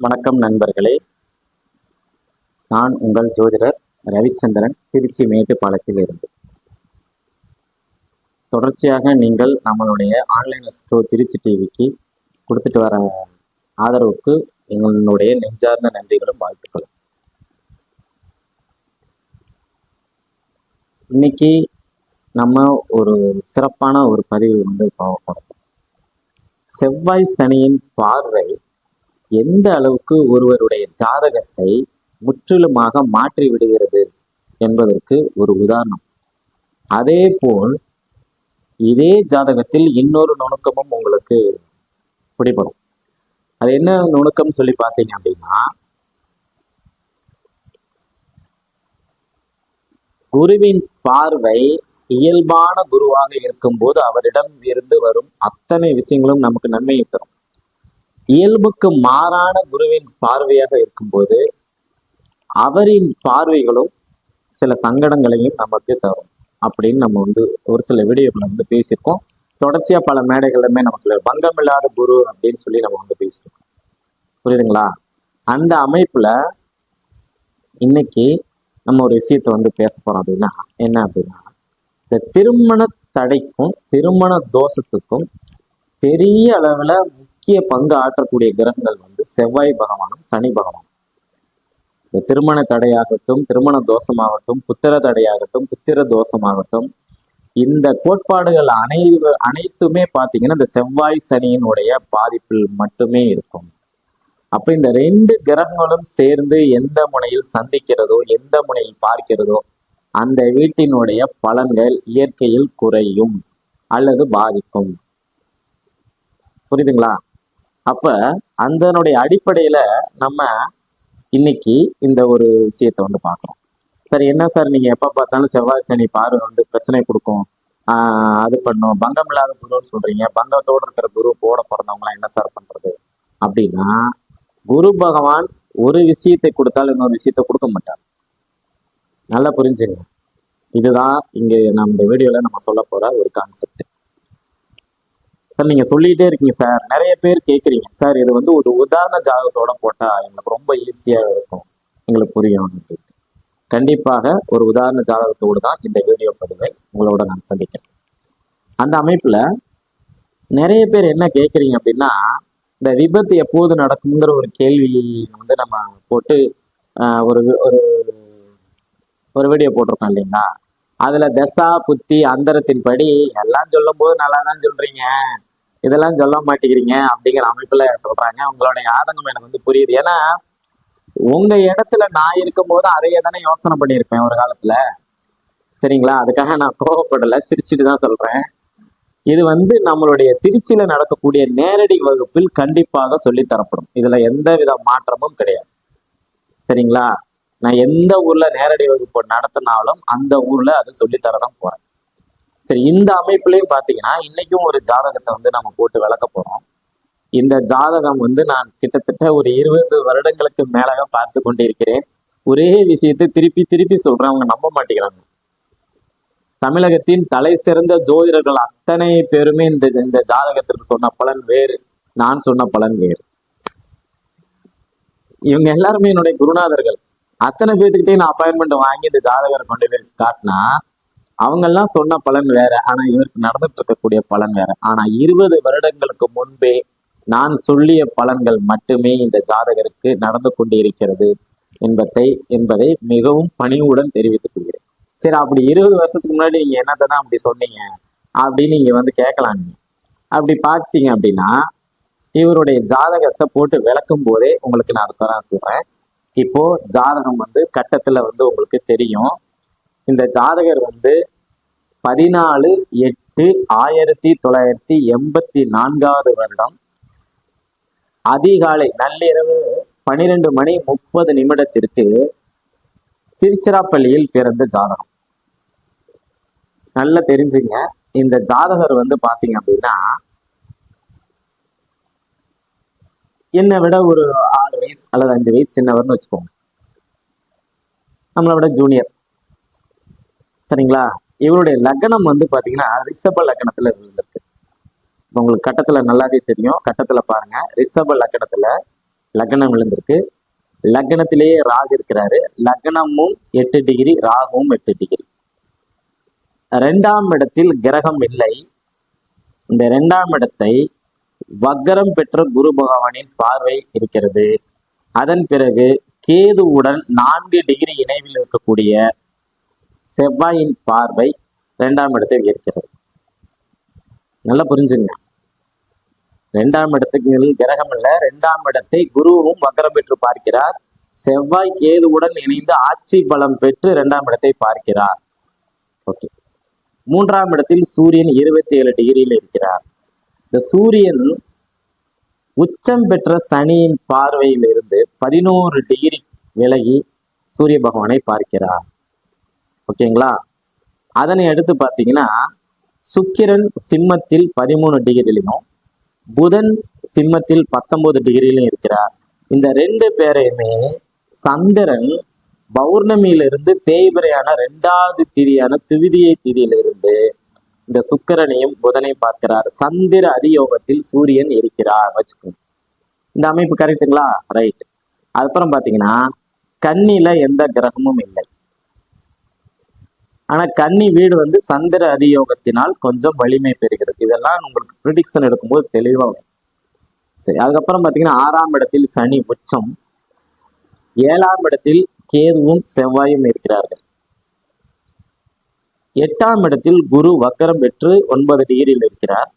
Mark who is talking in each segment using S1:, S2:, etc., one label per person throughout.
S1: வணக்கம் நண்பர்களே. நான் உங்கள் ஜோதிடர் ரவிச்சந்திரன் திருச்சி மேட்டுப்பாளையத்தில் இருந்து. தொடர்ச்சியாக நீங்கள் நம்மளுடைய ஆன்லைன் ஸ்டோ திருச்சி டிவிக்கு கொடுத்துட்டு வர ஆதரவுக்கு எங்களுடைய நெஞ்சார்ந்த நன்றிகளும் வாழ்த்துக்களும். இன்னைக்கு நம்ம ஒரு சிறப்பான ஒரு பதிவு வந்து பார்க்க செவ்வாய் சனியின் பார்வை எந்த அளவுக்கு ஒருவருடைய ஜாதகத்தை முற்றிலுமாக மாற்றி விடுகிறது என்பதற்கு ஒரு உதாரணம். அதே போல் இதே ஜாதகத்தில் இன்னொரு நுணுக்கமும் உங்களுக்கு பிடிபடும். அது என்ன நுணுக்கம் சொல்லி பார்த்தீங்க அப்படின்னா குருவின் பார்வை இயல்பான குருவாக இருக்கும்போது அவரிடம் இருந்து வரும் அத்தனை விஷயங்களும் நமக்கு நன்மையை தரும். இயல்புக்கு மாறான குருவின் பார்வையாக இருக்கும்போது அவரின் பார்வைகளும் சில சங்கடங்களையும் நமக்கு தரும். அப்படின்னு நம்ம வந்து ஒரு சில வீடியோக்களை வந்து பேசியிருக்கோம். தொடர்ச்சியா பல மேடைகளுமே நம்ம சொல்ல பங்கம் இல்லாத குரு அப்படின்னு சொல்லி நம்ம வந்து பேசியிருக்கோம். புரியுதுங்களா? அந்த அமைப்புல இன்னைக்கு நம்ம ஒரு விஷயத்தை வந்து பேச போறோம் அப்படின்னா என்ன அப்படின்னா இந்த திருமண தடைக்கும் திருமண தோஷத்துக்கும் பெரிய அளவுல முக்கிய பங்கு ஆற்றக்கூடிய கிரகங்கள் வந்து செவ்வாய் பகவானும் சனி பகவானும். இந்த திருமண தடையாகட்டும் திருமண தோஷமாகட்டும் புத்திர தடையாகட்டும் புத்திர தோஷமாகட்டும் இந்த கோட்பாடுகள் அனை அனைத்துமே பார்த்தீங்கன்னா இந்த செவ்வாய் சனியினுடைய பாதிப்பில் மட்டுமே இருக்கும். அப்ப இந்த ரெண்டு கிரகங்களும் சேர்ந்து எந்த முனையில் சந்திக்கிறதோ எந்த முனையில் பார்க்கிறதோ அந்த வீட்டினுடைய பலன்கள் இயற்கையில் குறையும் அல்லது பாதிக்கும். புரியுதுங்களா? அப்ப அந்தனுடைய அடிப்படையில நம்ம இன்னைக்கு இந்த ஒரு விஷயத்தை வந்து பார்க்குறோம் சரி என்ன சார்? நீங்க எப்ப பார்த்தாலும் செவ்வாய் சனி பார்வை வந்து பிரச்சனை கொடுக்கும். ஆஹ் அது பண்ணும். பங்கம் இல்லாத குருன்னு சொல்றீங்க. பங்கத்தோடு இருக்கிற குரு போட பிறந்தவங்களாம் என்ன சார் பண்றது? அப்படின்னா குரு பகவான் ஒரு விஷயத்தை கொடுத்தாலும் இன்னொரு விஷயத்தை கொடுக்க மாட்டார். நல்லா புரிஞ்சுங்க. இதுதான் இங்க நம்ம இந்த வீடியோல நம்ம சொல்ல போற ஒரு கான்செப்ட் சார் நீங்க சொல்லிகிட்டே இருக்கீங்க சார். நிறைய பேர் கேட்குறீங்க சார் இது வந்து ஒரு உதாரண ஜாதகத்தோட போட்டால் எங்களுக்கு ரொம்ப ஈஸியாக இருக்கும். எங்களுக்கு புரியும் அப்படின்ட்டு கண்டிப்பாக ஒரு உதாரண ஜாதகத்தோடு தான் இந்த வீடியோ பதிவை உங்களோட நான் சந்திக்கிறேன். அந்த அமைப்புல நிறைய பேர் என்ன கேட்குறீங்க அப்படின்னா இந்த விபத்து எப்போது நடக்குங்கிற ஒரு கேள்வி வந்து நம்ம போட்டு ஆஹ், ஒரு ஒரு ஒரு வீடியோ போட்டிருக்கோம் இல்லைங்களா? அதுல தசா புத்தி அந்தரத்தின் படி எல்லாம் சொல்லும் போது நல்லா தான் சொல்றீங்க. இதெல்லாம் சொல்ல மாட்டேங்கிறீங்க அப்படிங்கிற அமைப்புல சொல்றாங்க. உங்களுடைய ஆதங்கம் எனக்கு வந்து புரியுது. ஏன்னா உங்க இடத்துல நான் இருக்கும்போது அதையே தானே யோசனை பண்ணியிருப்பேன் ஒரு காலத்துல. சரிங்களா? அதுக்காக நான் கோவப்படல சிரிச்சுட்டு தான் சொல்றேன். இது வந்து நம்மளுடைய திருச்சியில நடக்கக்கூடிய நேரடி வகுப்பில் கண்டிப்பாக சொல்லித் தரப்படும். இதுல எந்த வித மாற்றமும் கிடையாது. சரிங்களா? நான் எந்த ஊர்ல நேரடி வகுப்பு நடத்தினாலும் அந்த ஊர்ல அது சொல்லித்தரதான் போறேன். சரி இந்த அமைப்புலயும் பாத்தீங்கன்னா இன்னைக்கும் ஒரு ஜாதகத்தை வந்து நம்ம போட்டு விளக்க போறோம். இந்த ஜாதகம் வந்து நான் கிட்டத்தட்ட ஒரு இருபது வருடங்களுக்கு மேலாக பார்த்து கொண்டிருக்கிறேன். ஒரே விஷயத்தை திருப்பி திருப்பி சொல்றேன் அவங்க நம்ப மாட்டேங்கிறாங்க. தமிழகத்தின் தலை சிறந்த ஜோதிடர்கள் அத்தனை பேருமே இந்த இந்த ஜாதகத்திற்கு சொன்ன பலன் வேறு நான் சொன்ன பலன் வேறு. இவங்க எல்லாருமே என்னுடைய குருநாதர்கள். அத்தனை பேர்த்துக்கிட்டே நான் அப்பாயின்மெண்ட் வாங்கி இந்த ஜாதகரை கொண்டு போய் காட்டினா அவங்கெல்லாம் சொன்ன பலன் வேற ஆனா இவருக்கு நடந்துட்டு இருக்கக்கூடிய பலன் வேற. ஆனா இருபது வருடங்களுக்கு முன்பே நான் சொல்லிய பலன்கள் மட்டுமே இந்த ஜாதகருக்கு நடந்து கொண்டிருக்கிறது என்பதை என்பதை மிகவும் பணிவுடன் தெரிவித்துக் கொள்கிறேன். சரி அப்படி இருபது வருஷத்துக்கு முன்னாடி நீங்க என்னத்தை தான் அப்படி சொன்னீங்க? அப்படின்னு நீங்க வந்து கேட்கலாம் நீங்க. அப்படி பார்த்தீங்க அப்படின்னா இவருடைய ஜாதகத்தை போட்டு விளக்கும் போதே உங்களுக்கு நான் அதை சொல்றேன். இப்போ ஜாதகம் வந்து கட்டத்துல வந்து உங்களுக்கு தெரியும். இந்த ஜாதகர் வந்து பதினாலு எட்டு ஆயிரத்தி தொள்ளாயிரத்தி எண்பத்தி நான்காவது வருடம். அதிகாலை நள்ளிரவு பன்னிரெண்டு மணி முப்பது நிமிடத்திற்கு திருச்சிராப்பள்ளியில் பிறந்த ஜாதகம். நல்லா தெரிஞ்சுங்க. இந்த ஜாதகர் வந்து பாத்தீங்க அப்படின்னா என்னை விட ஒரு ஆறு வயசு அல்லது அஞ்சு வயசு சின்னவர்னு வச்சுக்கோங்க. நம்மளை விட ஜூனியர் சரிங்களா? இவருடைய லக்னம் வந்து பார்த்தீங்கன்னா ரிஷப லக்னத்தில் இருந்திருக்கு. உங்களுக்கு கட்டத்துல நல்லாவே தெரியும். கட்டத்தில் பாருங்க ரிஷப லக்னத்தில் லக்னம் விழுந்திருக்கு. லக்னத்திலேயே ராகு இருக்கிறாரு. லக்னமும் எட்டு டிகிரி ராகுவும் எட்டு டிகிரி. ரெண்டாம் இடத்தில் கிரகம் இல்லை. இந்த ரெண்டாம் இடத்தை வக்கரம் பெற்ற குரு பகவானின் பார்வை இருக்கிறது. அதன் பிறகு கேதுவுடன் நான்கு டிகிரி இணைவில் இருக்கக்கூடிய செவ்வாயின் பார்வை ரெண்டாம் இடத்தில் இருக்கிறது நல்லா புரிஞ்சுங்க. ரெண்டாம் இடத்துக்கு கிரகம் இல்ல ரெண்டாம் இடத்தை குருவும் வக்கரம் பெற்று பார்க்கிறார். செவ்வாய் கேதுவுடன் இணைந்து ஆட்சி பலம் பெற்று இரண்டாம் இடத்தை பார்க்கிறார். ஓகே. மூன்றாம் இடத்தில் சூரியன் இருபத்தி ஏழு டிகிரியில் இருக்கிறார். இந்த சூரியன் உச்சம் பெற்ற சனியின் பார்வையில் இருந்து பதினோரு டிகிரி விலகி சூரிய பகவானை பார்க்கிறார். ஓகேங்களா? அதனை அடுத்து பார்த்தீங்கன்னா சுக்கிரன் சிம்மத்தில் பதிமூணு டிகிரிலையும் புதன் சிம்மத்தில் பத்தொன்பது டிகிரியிலும் இருக்கிறார். இந்த ரெண்டு பேரையுமே சந்திரன் பௌர்ணமியிலிருந்து தேய்பிரையான ரெண்டாவது திதியான துவிதியை திதியிலிருந்து இந்த சுக்கிரனையும் புதனையும் பார்க்கிறார். சந்திர அதியோகத்தில் சூரியன் இருக்கிறார். வச்சுக்கோங்க. இந்த அமைப்பு கரெக்டுங்களா ரைட் அதுக்கப்புறம் பார்த்தீங்கன்னா கண்ணில எந்த கிரகமும் இல்லை. ஆனா கன்னி வீடு வந்து சந்திர அதியோகத்தினால் கொஞ்சம் வலிமை பெறுகிறது. இதெல்லாம் உங்களுக்கு ப்ரிடிக்ஷன் எடுக்கும்போது தெளிவா வரும். சரி அதுக்கப்புறம் பார்த்தீங்கன்னா ஆறாம் இடத்தில் சனி உச்சம். ஏழாம் இடத்தில் கேதுவும் செவ்வாயும் இருக்கிறார்கள். எட்டாம் இடத்தில் குரு வக்கரம் பெற்று ஒன்பது டிகிரியில் இருக்கிறார்.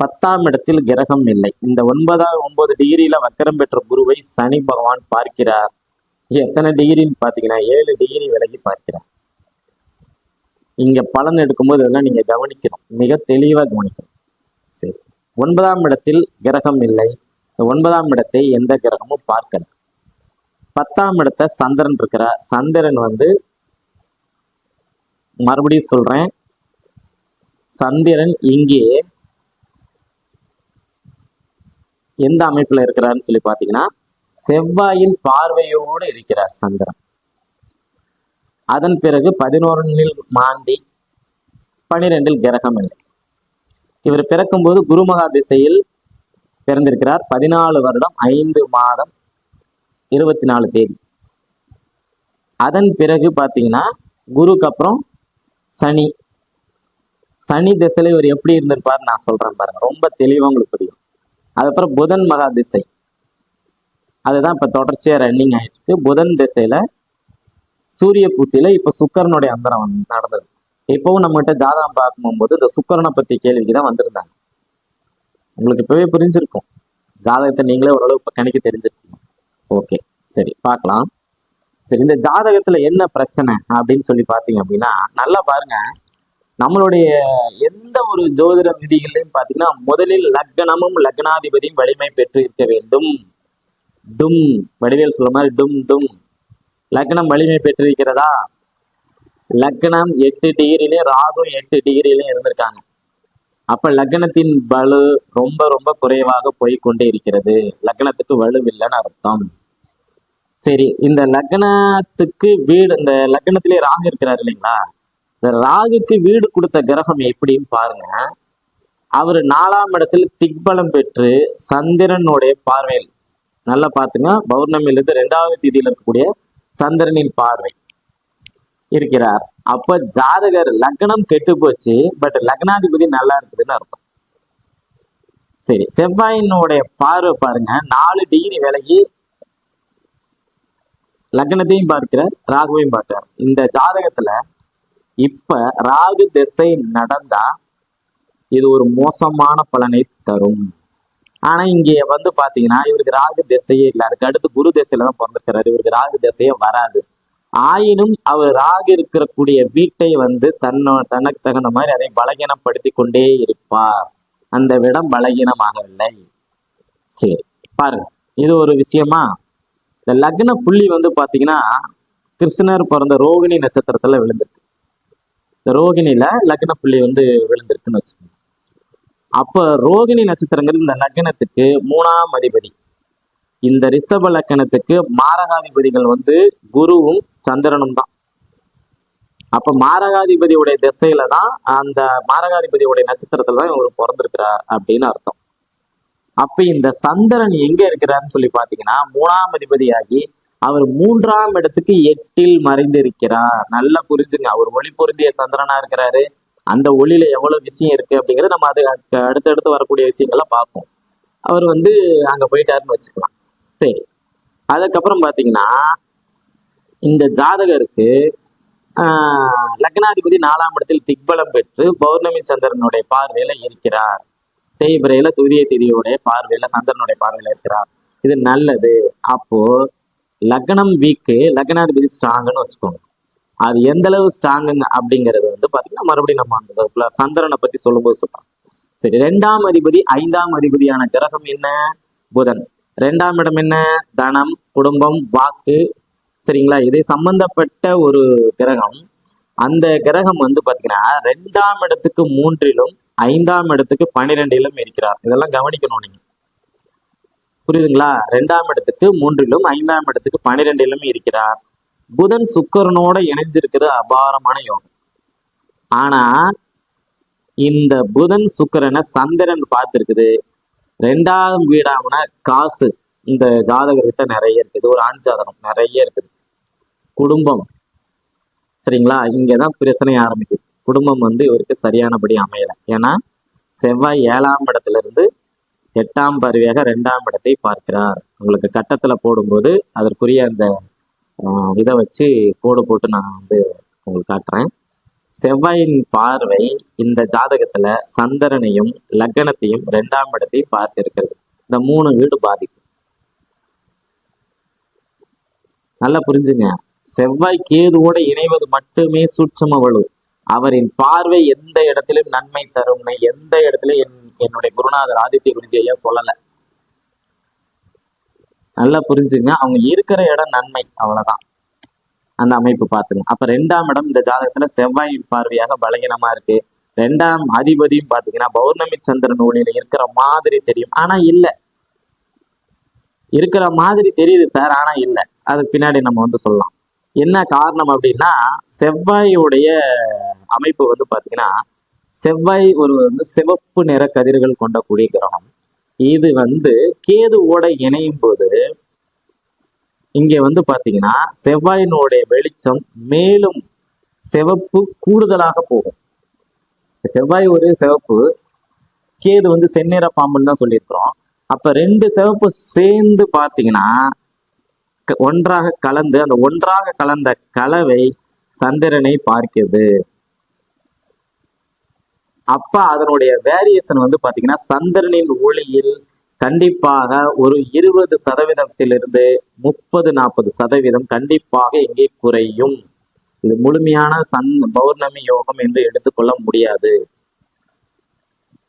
S1: பத்தாம் இடத்தில் கிரகம் இல்லை. இந்த ஒன்பதாம் ஒன்பது டிகிரியில வக்கரம் பெற்ற குருவை சனி பகவான் பார்க்கிறார். எத்தனை டிகிரின்னு பார்த்தீங்கன்னா ஏழு டிகிரி விலகி பார்க்கிறார். இங்க பலன் எடுக்கும்போது இதெல்லாம் நீங்க கவனிக்கணும். மிக தெளிவா கவனிக்கணும். சரி. ஒன்பதாம் இடத்தில் கிரகம் இல்லை. ஒன்பதாம் இடத்தை எந்த கிரகமும் பார்க்கல. பத்தாம் இடத்த சந்திரன் இருக்கிறார். சந்திரன் வந்து மறுபடியும் சொல்றேன். சந்திரன் இங்கே எந்த அமைப்புல இருக்கிறாருன்னு சொல்லி பாத்தீங்கன்னா செவ்வாயின் பார்வையோடு இருக்கிறார் சந்திரன். அதன் பிறகு பதினோரனில் மாந்தி பனிரெண்டில் கிரகம் இல்லை இவர் பிறக்கும்போது குருமகா திசையில் பிறந்திருக்கிறார். பதினாலு வருடம் ஐந்து மாதம் இருபத்தி நாலு தேதி. அதன் பிறகு பார்த்தீங்கன்னா குருக்கு அப்புறம் சனி. சனி திசையில இவர் எப்படி இருந்திருப்பார் நான் சொல்றேன் பாருங்க. ரொம்ப தெளிவாக உங்களுக்கு புரியும். அதுக்கப்புறம் புதன் மகா திசை. அதுதான் இப்ப தொடர்ச்சியா ரன்னிங் ஆயிட்டு இருக்கு. புதன் திசையில சூரிய பூத்தியில இப்ப சுக்கரனுடைய அந்தரம் வந்து நடந்தது. இப்பவும் நம்மகிட்ட ஜாதகம் பார்க்கும்போது இந்த சுக்கரனை பத்தி கேள்விக்கு தான் வந்திருந்தாங்க. உங்களுக்கு இப்பவே புரிஞ்சிருக்கும். ஜாதகத்தை நீங்களே ஓரளவு இப்ப கணிக்க தெரிஞ்சிருக்கீங்க. ஓகே சரி பார்க்கலாம். சரி இந்த ஜாதகத்துல என்ன பிரச்சனை அப்படின்னு சொல்லி பார்த்தீங்க அப்படின்னா நல்லா பாருங்க. நம்மளுடைய எந்த ஒரு ஜோதிட விதிகளையும் பார்த்தீங்கன்னா முதலில் லக்னமும் லக்னாதிபதியும் வலிமை பெற்று இருக்க வேண்டும். டும் வடிவேல் சொல்ற மாதிரி டும் டும். லக்னம் வலிமை பெற்றிருக்கிறதா? லக்னம் எட்டு டிகிரிலையும் ராகு எட்டு டிகிரிலையும் இருந்திருக்காங்க. அப்ப லக்னத்தின் வலு ரொம்ப ரொம்ப குறைவாக போய் கொண்டே இருக்கிறது. லக்னத்துக்கு வலுவில்லைன்னு அர்த்தம். சரி இந்த லக்னத்துக்கு வீடு இந்த லக்னத்திலே ராகு இருக்கிறாரு இல்லைங்களா? இந்த ராகுக்கு வீடு கொடுத்த கிரகம் எப்படின்னு பாருங்க. அவர் நாலாம் இடத்துல திக்பலம் பெற்று சந்திரனுடைய பார்வையில் நல்லா பார்த்துங்க பௌர்ணமியிலிருந்து ரெண்டாவது தேதியில இருக்கக்கூடிய சந்திரனின் பார்வை. இருக்கிறார். அப்ப ஜாதகர் லக்னம் கெட்டு போச்சு பட் லக்னாதிபதி நல்லா இருக்குதுன்னு அர்த்தம். சரி செவ்வாயினுடைய பார்வை பாருங்க. நாலு டிகிரி விலகி லக்னத்தையும் பார்க்கிறார் ராகுவையும் பார்க்கிறார். இந்த ஜாதகத்துல இப்ப ராகு திசை நடந்தா இது ஒரு மோசமான பலனை தரும். ஆனா இங்க வந்து பாத்தீங்கன்னா இவருக்கு ராகு திசையே இல்லை. அதுக்கு அடுத்து குரு திசையில தான் பிறந்திருக்கிறாரு இவருக்கு ராகு திசையே வராது. ஆயினும் அவர் ராகு இருக்கக்கூடிய வீட்டை வந்து தன்னோ தனக்கு தகுந்த மாதிரி அதை பலகீனப்படுத்தி கொண்டே இருப்பார். அந்த விடம் பலகீனமாகவில்லை. சரி பாருங்க. இது ஒரு விஷயமா? இந்த லக்ன புள்ளி வந்து பாத்தீங்கன்னா கிருஷ்ணர் பிறந்த ரோகிணி நட்சத்திரத்துல விழுந்திருக்கு. இந்த ரோகிணியில லக்ன புள்ளி வந்து விழுந்திருக்குன்னு வச்சுக்கோங்க. அப்ப ரோகிணி நட்சத்திரங்கள் இந்த லக்னத்துக்கு மூணாம் அதிபதி. இந்த ரிஷப லக்கணத்துக்கு மாரகாதிபதிகள் வந்து குருவும் சந்திரனும் தான். அப்ப மாரகாதிபதியுடைய திசையில தான் அந்த மாரகாதிபதியுடைய நட்சத்திரத்துல தான் இவர் பிறந்திருக்கிறார் அப்படின்னு அர்த்தம். அப்ப இந்த சந்திரன் எங்க இருக்கிறாருன்னு சொல்லி பாத்தீங்கன்னா மூணாம் அதிபதியாகி அவர் மூன்றாம் இடத்துக்கு எட்டில் மறைந்திருக்கிறார். நல்லா புரிஞ்சுங்க அவர் ஒளி பொருந்திய சந்திரனா இருக்கிறாரு. அந்த ஒளியில எவ்வளவு விஷயம் இருக்கு அப்படிங்கறத நம்ம அது அடுத்தடுத்து வரக்கூடிய விஷயங்கள்லாம் பார்ப்போம். அவர் வந்து அங்க போயிட்டாருன்னு வச்சுக்கலாம். சரி. அதுக்கப்புறம் பாத்தீங்கன்னா இந்த ஜாதகருக்கு ஆஹ், லக்னாதிபதி நாலாம் இடத்தில் திக்பலம் பெற்று பௌர்ணமி சந்திரனுடைய பார்வையில இருக்கிறார். தேய்பிரையில துதிய திதியுடைய பார்வையில சந்திரனுடைய பார்வையில இருக்கிறார். இது நல்லது. அப்போ லக்னம் வீக்கு லக்னாதிபதி ஸ்ட்ராங்குன்னு வச்சுக்கோங்க. அது எந்த அளவு ஸ்ட்ராங்குங்க அப்படிங்கிறது வந்து பாத்தீங்கன்னா மறுபடியும் நம்ம அந்த வகுப்புல சந்திரனை பத்தி சொல்லும்போது சொல்றோம். சரி ரெண்டாம் அதிபதி ஐந்தாம் அதிபதியான கிரகம் என்ன? புதன். ரெண்டாம் இடம் என்ன? தனம் குடும்பம் வாக்கு. சரிங்களா? இதை சம்பந்தப்பட்ட ஒரு கிரகம். அந்த கிரகம் வந்து பாத்தீங்கன்னா ரெண்டாம் இடத்துக்கு மூன்றிலும் ஐந்தாம் இடத்துக்கு பன்னிரெண்டிலும் இருக்கிறார். இதெல்லாம் கவனிக்கணும் நீங்க. புரியுதுங்களா? ரெண்டாம் இடத்துக்கு மூன்றிலும் ஐந்தாம் இடத்துக்கு பன்னிரெண்டிலும் இருக்கிறார். புதன் சுக்கரனோட இணைஞ்சிருக்கிறது அபாரமான யோகம். ஆனா இந்த புதன் சுக்கரனை சந்திரன் பார்த்துருக்குது. ரெண்டாவது வீடாமனா காசு. இந்த ஜாதகர்கிட்ட நிறைய இருக்குது. ஒரு ஆண் ஜாதகம் நிறைய இருக்குது. குடும்பம். சரிங்களா? இங்கதான் பிரச்சனை ஆரம்பிக்குது. குடும்பம் வந்து இவருக்கு சரியானபடி அமையல. ஏன்னா செவ்வாய் ஏழாம் இடத்துல இருந்து எட்டாம் பருவியாக ரெண்டாம் இடத்தை பார்க்கிறார். உங்களுக்கு கட்டத்துல போடும்போது அதற்குரிய அந்த இதை வச்சு கோடு போட்டு நான் வந்து உங்களுக்கு காட்டுறேன். செவ்வாயின் பார்வை இந்த ஜாதகத்துல சந்திரனையும் லக்னத்தையும் ரெண்டாம் இடத்தையும் பார்த்து இருக்கிறது இந்த மூணு வீடு பாதிக்கும். நல்லா புரிஞ்சுங்க. செவ்வாய் கேதுவோட இணைவது மட்டுமே சூட்சம வலு. அவரின் பார்வை எந்த இடத்திலும் நன்மை தரும்னு எந்த இடத்திலும் என் என்னுடைய குருநாதர் ஆதித்ய குருஜி ஐயா சொல்லல. நல்லா புரிஞ்சுங்க. அவங்க இருக்கிற இடம் நன்மை. அவ்வளவுதான். அந்த அமைப்பு பார்த்துங்க. அப்ப ரெண்டாம் இடம் இந்த ஜாதகத்துல செவ்வாய் பார்வையாக பலகீனமா இருக்கு. ரெண்டாம் அதிபதியும் பாத்தீங்கன்னா பௌர்ணமி சந்திரன் ஒளியில இருக்கிற மாதிரி தெரியும். ஆனா இல்ல. இருக்கிற மாதிரி தெரியுது சார் ஆனா இல்ல. அதுக்கு பின்னாடி நம்ம வந்து சொல்லலாம். என்ன காரணம் அப்படின்னா செவ்வாயுடைய அமைப்பு வந்து பாத்தீங்கன்னா செவ்வாய் ஒரு வந்து சிவப்பு நிற கதிர்கள் கொண்ட கூடிய கிரகம். இது வந்து கேதுவோட இணையும் போது இங்க வந்து பாத்தீங்கன்னா செவ்வாயினுடைய வெளிச்சம் மேலும் சிவப்பு கூடுதலாக போகும். செவ்வாய் ஒரு சிவப்பு கேது வந்து செந்நிற பாம்புன்னு தான் சொல்லியிருக்கிறோம். அப்ப ரெண்டு சிவப்பு சேர்ந்து பாத்தீங்கன்னா க- ஒன்றாக கலந்து அந்த ஒன்றாக கலந்த கலவை சந்திரனை பார்க்கிறது. அப்ப அதனுடைய வேரியேஷன் வந்து பாத்தீங்கன்னா சந்திரனின் ஒளியில் கண்டிப்பாக ஒரு இருபது சதவீதத்திலிருந்து முப்பது நாற்பது சதவீதம் கண்டிப்பாக இங்கே குறையும். இது முழுமையான சன் பௌர்ணமி யோகம் என்று எடுத்துக்கொள்ள முடியாது.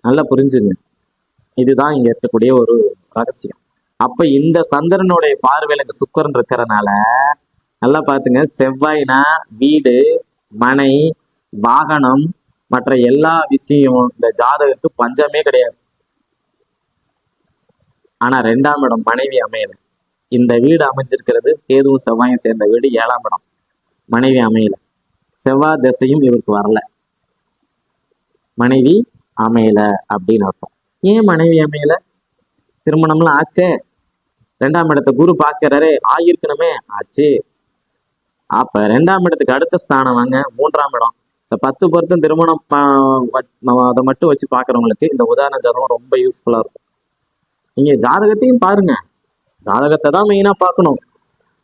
S1: நல்லா புரிஞ்சுங்க. இதுதான் இங்க இருக்கக்கூடிய ஒரு ரகசியம். அப்ப இந்த சந்திரனுடைய பார்வையில இங்க சுக்கரன் இருக்கிறனால நல்லா பாத்துங்க. செவ்வாய்னா வீடு மனை வாகனம் மற்ற எல்லா விஷயம் இந்த ஜாதகத்துக்கு பஞ்சமே கிடையாது. ஆனா ரெண்டாம் இடம் மனைவி அமையல. இந்த வீடு அமைஞ்சிருக்கிறது கேதுவும் செவ்வாயும் சேர்ந்த வீடு ஏழாம் இடம் மனைவி அமையல. செவ்வாய் திசையும் இவருக்கு வரல. மனைவி அமையல அப்படின்னு அர்த்தம். ஏன் மனைவி அமையல? திருமணம்லாம் ஆச்சே. ரெண்டாம் இடத்தை குரு பார்க்கிறாரு ஆகியிருக்கணுமே. ஆச்சு. அப்ப ரெண்டாம் இடத்துக்கு அடுத்த ஸ்தானம் வாங்க மூன்றாம் இடம். இந்த பத்து பொருத்தம் திருமணம் நம்ம அதை மட்டும் வச்சு பார்க்கறவங்களுக்கு இந்த உதாரண ஜாதகம் ரொம்ப யூஸ்ஃபுல்லா இருக்கும். நீங்க ஜாதகத்தையும் பாருங்க. ஜாதகத்தை தான் மெயினா பார்க்கணும்.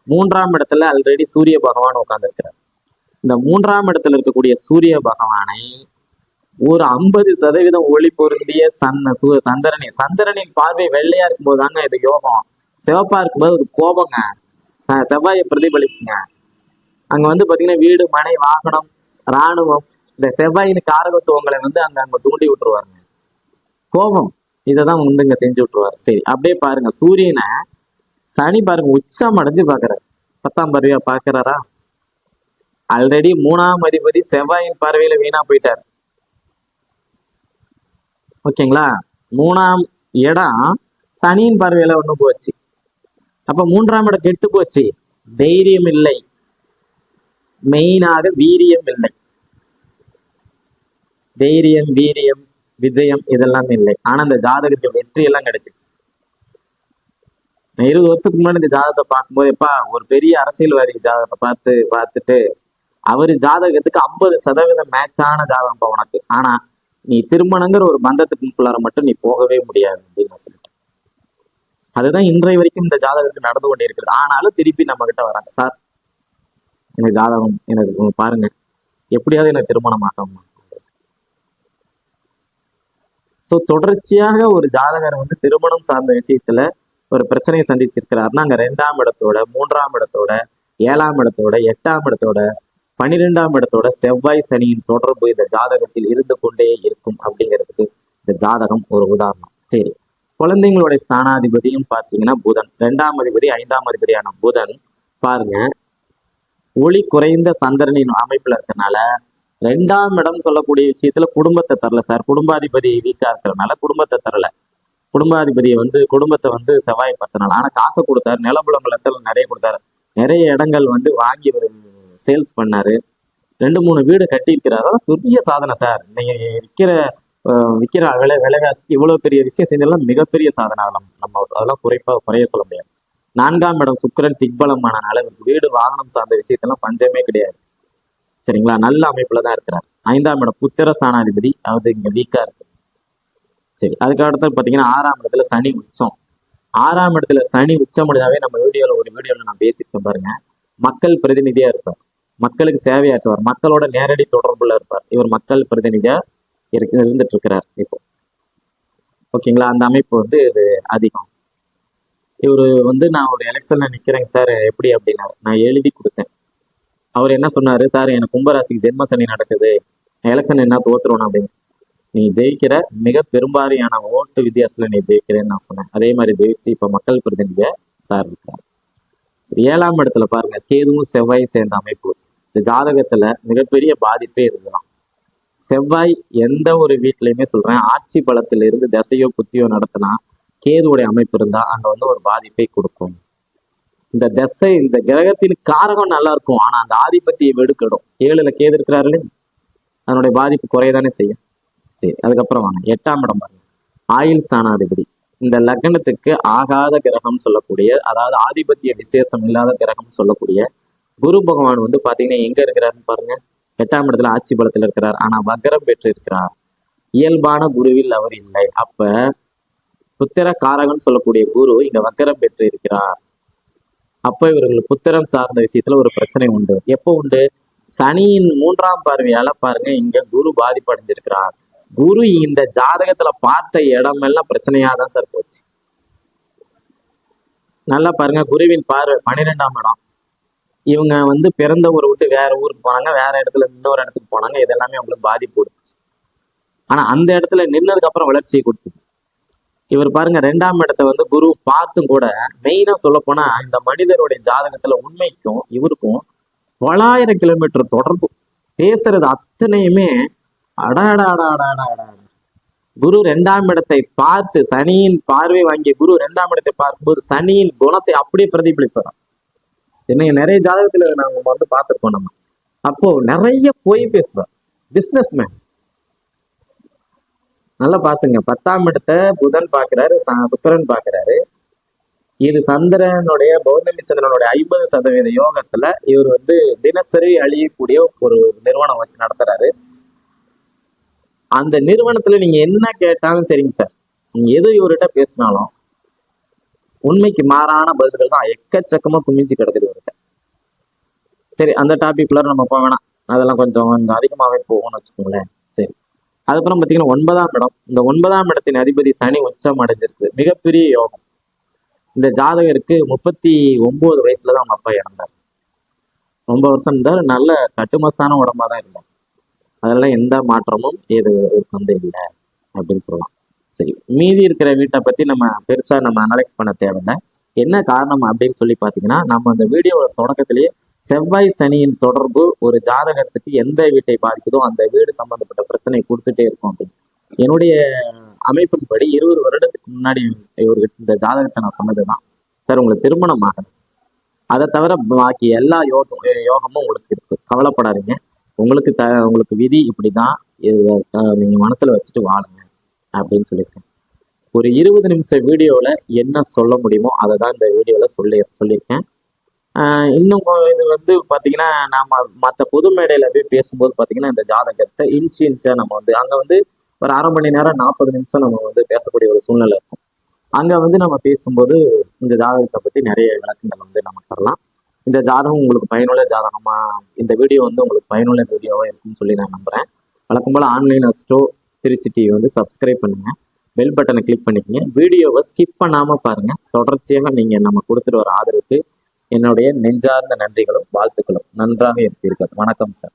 S1: மூன்றாம் இடத்துல ஆல்ரெடி சூரிய பகவான் உட்கார்ந்துருக்கிறார். இந்த மூன்றாம் இடத்துல இருக்கக்கூடிய சூரிய பகவானை ஒரு ஐம்பது சதவீதம் ஒளி பொருந்திய சன்ன சூ சந்திரனின் சந்திரனின் பார்வை வெள்ளையா இருக்கும்போது தாங்க இது யோகம். சிவப்பா இருக்கும்போது ஒரு கோபங்க. செவ்வாயை பிரதிபலிப்புங்க அங்க வந்து பாத்தீங்கன்னா வீடு மனை வாகனம் ராணுவம் இந்த செவ்வாயின் காரகத்துவங்களை வந்து அங்க அங்க தூண்டி விட்டுருவாருங்க. கோபம். இதைதான் முந்துங்க இங்க செஞ்சு விட்டுருவாரு. சரி அப்படியே பாருங்க. சூரியனை சனி பாருங்க உச்சம் அடைஞ்சு பாக்குறாரு பத்தாம் பார்வையா பாக்குறாரா ஆல்ரெடி மூணாம் அதிபதி செவ்வாயின் பார்வையில வீணா போயிட்டார். ஓகேங்களா? மூணாம் இடம் சனியின் பார்வையில ஒண்ணு போச்சு. அப்ப மூன்றாம் இடம் கெட்டு போச்சு. தைரியம் இல்லை. மெயினாக வீரியம் இல்லை. தைரியம் வீரியம் விஜயம் இதெல்லாம் இல்லை. ஆனா அந்த ஜாதகத்தில் வெற்றி எல்லாம் கிடைச்சிச்சு நான் இருபது வருஷத்துக்கு முன்னாடி இந்த ஜாதகத்தை பார்க்கும்போது எப்பா ஒரு பெரிய அரசியல்வாதி ஜாதகத்தை பார்த்து பார்த்துட்டு அவரு ஜாதகத்துக்கு ஐம்பது சதவீதம் மேட்சான ஜாதகம் இப்போ உனக்கு. ஆனா நீ திருமணங்கிற ஒரு பந்தத்துக்குள்ளார மட்டும் நீ போகவே முடியாது அப்படின்னு நான் சொல்லிட்டேன். அதுதான் இன்றைய வரைக்கும் இந்த ஜாதகத்துக்கு நடந்து கொண்டே இருக்கிறது ஆனாலும் திருப்பி நம்ம கிட்ட வராங்க. சார் எனக்கு ஜாதகம் எனக்கு பாருங்க. எப்படியாவது எனக்கு திருமணம் ஆகும் ஸோ தொடர்ச்சியாக ஒரு ஜாதகர் வந்து திருமணம் சார்ந்த விஷயத்துல ஒரு பிரச்சனையை சந்திச்சிருக்கிறாருன்னா அங்க ரெண்டாம் இடத்தோட மூன்றாம் இடத்தோட ஏழாம் இடத்தோட எட்டாம் இடத்தோட பன்னிரெண்டாம் இடத்தோட செவ்வாய் சனியின் தொடர்பு இந்த ஜாதகத்தில் இருந்து கொண்டே இருக்கும் அப்படிங்கிறதுக்கு இந்த ஜாதகம் ஒரு உதாரணம். சரி. குழந்தைங்களுடைய ஸ்தானாதிபதியும் பார்த்தீங்கன்னா புதன். ரெண்டாம் அதிபதி ஐந்தாம் அதிபதியான புதன். பாருங்க. ஒளி குறைந்த சந்திரனின் அமைப்புல இருக்கனால ரெண்டாம் இடம் சொல்லக்கூடிய விஷயத்துல குடும்பத்தை தரல சார். குடும்பாதிபதி வீக்கா இருக்கிறதுனால குடும்பத்தை தரல. குடும்பாதிபதியை வந்து குடும்பத்தை வந்து செவ்வாய் பத்தினால ஆனா காசை கொடுத்தாரு. நிலபுலங்களத்தில் நிறைய கொடுத்தாரு. நிறைய இடங்கள் வந்து வாங்கி ஒரு சேல்ஸ் பண்ணாரு. ரெண்டு மூணு வீடு கட்டியிருக்கிறாரு. அதெல்லாம் பெரிய சாதனை சார். நீங்க விற்கிற விற்கிற விலை விலைவாசிக்கு இவ்வளவு பெரிய விஷயம் செஞ்சதெல்லாம் மிகப்பெரிய சாதனை. அதெல்லாம் நம்ம அதெல்லாம் குறைப்பா குறைய சொல்ல முடியாது. நான்காம் இடம் சுக்கரன் திக்பலமானனால வீடு வாகனம் சார்ந்த விஷயத்தெல்லாம் பஞ்சமே கிடையாது. சரிங்களா? நல்ல அமைப்புல தான் இருக்கிறார். ஐந்தாம் இடம் புத்திர ஸ்தானாதிபதி அது இங்க வீக்கா இருக்கு. சரி அதுக்கு அடுத்து பாத்தீங்கன்னா ஆறாம் இடத்துல சனி உச்சம். ஆறாம் இடத்துல சனி உச்சம் முடிஞ்சாவே நம்ம வீடியோல ஒரு வீடியோல நான் பேசியிருக்கேன் பாருங்க. மக்கள் பிரதிநிதியா இருப்பார். மக்களுக்கு சேவையாற்றுவார். மக்களோட நேரடி தொடர்புல இருப்பார். இவர் மக்கள் பிரதிநிதியா இருக்கு இருந்துட்டு இருக்கிறார் இப்போ. ஓகேங்களா? அந்த அமைப்பு வந்து இது அதிகம். இவரு வந்து நான் ஒரு எலெக்ஷன்ல நிக்கிறேங்க சார். எப்படி? அப்படின்னாரு. நான் எழுதி கொடுத்தேன். அவர் என்ன சொன்னார்? சார் எனக்கு கும்பராசிக்கு ஜென்ம சனி நடக்குது. எலெக்ஷன் என்ன தோத்துருவேன் அப்படின்னு. நீ ஜெயிக்கிற மிக பெரும்பாலான ஓட்டு வித்தியாசத்துல நீ ஜெயிக்கிறேன்னு நான் சொன்னேன். அதே மாதிரி ஜெயிச்சு இப்போ மக்கள் பிரதிநிதியை சார் இருக்கார். ஏழாம் இடத்துல பாருங்க. கேதுவும் செவ்வாய் சேர்ந்த அமைப்பு. இந்த ஜாதகத்துல மிகப்பெரிய பாதிப்பே இருக்கலாம். செவ்வாய் எந்த ஒரு வீட்லையுமே சொல்றேன் ஆட்சி பலத்திலிருந்து திசையோ புத்தியோ நடத்தினா கேதுவுடைய அமைப்பு இருந்தா அங்க வந்து ஒரு பாதிப்பை கொடுக்கும். இந்த திசை இந்த கிரகத்தின் காரகம் நல்லா இருக்கும் ஆனா அந்த ஆதிபத்தியை வெடுக்கிடும் ஏழுல கேது இருக்கிறாரு அதனுடைய பாதிப்பு குறையதானே செய்யும். சரி அதுக்கப்புறம் வாங்க. எட்டாம் இடம் பாருங்க. ஆயுள் சாணாதிபதி இந்த லக்னத்துக்கு ஆகாத கிரகம் சொல்லக்கூடிய அதாவது ஆதிபத்திய விசேஷம் இல்லாத கிரகம் சொல்லக்கூடிய குரு பகவான் வந்து பாத்தீங்கன்னா எங்க இருக்கிறாருன்னு பாருங்க. எட்டாம் இடத்துல ஆட்சி பலத்தில் இருக்கிறார். ஆனா வக்கரம் பெற்று இருக்கிறார் இயல்பான குருவில் அவர் இல்லை. அப்ப புத்திர காரகன் சொல்லக்கூடிய குரு இங்க வக்கரம் பெற்று இருக்கிறார் அப்ப இவர்கள் புத்திரம் சார்ந்த விஷயத்துல ஒரு பிரச்சனை உண்டு. எப்போ உண்டு? சனியின் மூன்றாம் பார்வையால பாருங்க இங்க குரு பாதிப்படைஞ்சிருக்கிறார். குரு இந்த ஜாதகத்துல பார்த்த இடமெல்லாம் பிரச்சனையா தான் சார் போச்சு. நல்லா பாருங்க குருவின் பார்வை பன்னிரெண்டாம் இடம். இவங்க வந்து பிறந்த ஊரை விட்டு வேற ஊருக்கு போனாங்க வேற இடத்துல இன்னொரு இடத்துக்கு போனாங்க இதெல்லாமே அவங்களுக்கு பாதிப்பு கொடுத்துச்சு. ஆனா அந்த இடத்துல நின்னதுக்கு அப்புறம் வளர்ச்சியை கொடுத்துச்சு. இவர் பாருங்க ரெண்டாம் இடத்தை வந்து குரு பார்த்தும் கூட மெயினா சொல்ல போனா இந்த மனிதருடைய ஜாதகத்துல உண்மைக்கும் இவருக்கும் பலாயிரம் கிலோமீட்டர் தொடர்பு. பேசுறது அத்தனையுமே அடாடாடாடாடாடா குரு ரெண்டாம் இடத்தை பார்த்து சனியின் பார்வை வாங்கிய குரு ரெண்டாம் இடத்தை பார்க்கும்போது சனியின் குணத்தை அப்படியே பிரதிபலிப்பார் என்னைய நிறைய ஜாதகத்துல நாங்க வந்து பார்த்துருக்கோம் நம்ம. அப்போ நிறைய போய் பேசுவார். பிசினஸ் மேன் நல்லா பாத்துங்க பத்தாம் இடத்தை புதன் பாக்குறாரு ச- சுக்கிரன் பாக்குறாரு இது சந்திரனுடைய பௌர்ணமி சந்திரனுடைய ஐம்பது சதவீத யோகத்துல இவர் வந்து தினசரி அழியக்கூடிய ஒரு நிறுவனம் வச்சு நடத்துறாரு. அந்த நிறுவனத்துல நீங்க என்ன கேட்டாலும் சரிங்க சார். நீங்க எது இவர்கிட்ட பேசினாலும் உண்மைக்கு மாறான பதில்கள் தான் எக்கச்சக்கமா குமிஞ்சு கிடக்குது இவர்கிட்ட. சரி அந்த டாபிக்ல நம்ம போக வேணாம். அதெல்லாம் கொஞ்சம் கொஞ்சம் அதிகமாவே போகும்னு வச்சுக்கோங்களேன். சரி. அதுக்கப்புறம் பார்த்தீங்கன்னா ஒன்பதாம் இடம். இந்த ஒன்பதாம் இடத்தின் அதிபதி சனி உச்சம் அடைஞ்சிருக்கு மிகப்பெரிய யோகம். இந்த ஜாதகருக்கு முப்பத்தி ஒன்பது வயசுல தான் அவங்க அப்பா இறந்தார். ரொம்ப வருஷம் இருந்தார். நல்ல கட்டுமஸ்தான உடம்பா தான் இருந்தார். அதெல்லாம் எந்த மாற்றமும் இது வந்து இல்லை அப்படின்னு சொல்லலாம். சரி. மீதி இருக்கிற வீட்டை பத்தி நம்ம பெருசா நம்ம அனலைஸ் பண்ண தேவையில்லை. என்ன காரணம் அப்படின்னு சொல்லி பார்த்தீங்கன்னா நம்ம அந்த வீடியோ தொடக்கத்திலேயே செவ்வாய் சனியின் தொடர்பு ஒரு ஜாதகத்துக்கு எந்த வீட்டை பாதிக்குதோ அந்த வீடு சம்பந்தப்பட்ட பிரச்சனை கொடுத்துட்டே இருக்கும் அப்படின்னு. என்னுடைய அமைப்பின்படி இருபது வருடத்துக்கு முன்னாடி இவர்கிட்ட இந்த ஜாதகத்தை நான் சொன்னதுதான். சார் உங்களுக்கு திருமணம் ஆகணும். அதை தவிர பாக்கி எல்லா யோகம் யோகமும் உங்களுக்கு இருக்கு. கவலைப்படாதீங்க. உங்களுக்கு த உங்களுக்கு விதி இப்படிதான். தான் நீங்கள் நீங்க மனசுல வச்சுட்டு வாழுங்க அப்படின்னு சொல்லியிருக்கேன். ஒரு இருபது நிமிஷம் வீடியோவில் என்ன சொல்ல முடியுமோ அதை தான் இந்த வீடியோவில் சொல்லி சொல்லியிருக்கேன். இன்னும் இது வந்து பார்த்தீங்கன்னா நாம மற்ற பொது மேடையில் போய் பேசும்போது பார்த்தீங்கன்னா இந்த ஜாதகத்தை இன்ச்சு இன்ச்சாக நம்ம வந்து அங்கே வந்து ஒரு அரை மணி நேரம் நாற்பது நிமிஷம் நம்ம வந்து பேசக்கூடிய ஒரு சூழ்நிலை இருக்கும். அங்கே வந்து நம்ம பேசும்போது இந்த ஜாதகத்தை பற்றி நிறைய விளக்கங்கள் வந்து நம்ம தரலாம். இந்த ஜாதகம் உங்களுக்கு பயனுள்ள ஜாதகமாக இந்த வீடியோ வந்து உங்களுக்கு பயனுள்ள வீடியோவாக இருக்கும்னு சொல்லி நான் நம்புகிறேன் வழக்கம் போல் ஆன்லைன் அஸ்டோ திருச்சி டிவி வந்து சப்ஸ்கிரைப் பண்ணுங்கள் பெல் பட்டனை கிளிக் பண்ணிக்கங்க. வீடியோவை ஸ்கிப் பண்ணாமல் பாருங்கள் தொடர்ச்சியாக நீங்கள் நம்ம கொடுத்துட்டு வர ஆதரவுக்கு என்னுடைய நெஞ்சார்ந்த நன்றிகளும் வாழ்த்துக்களும். நன்றாக இருப்பீர்கள் வணக்கம் சார்.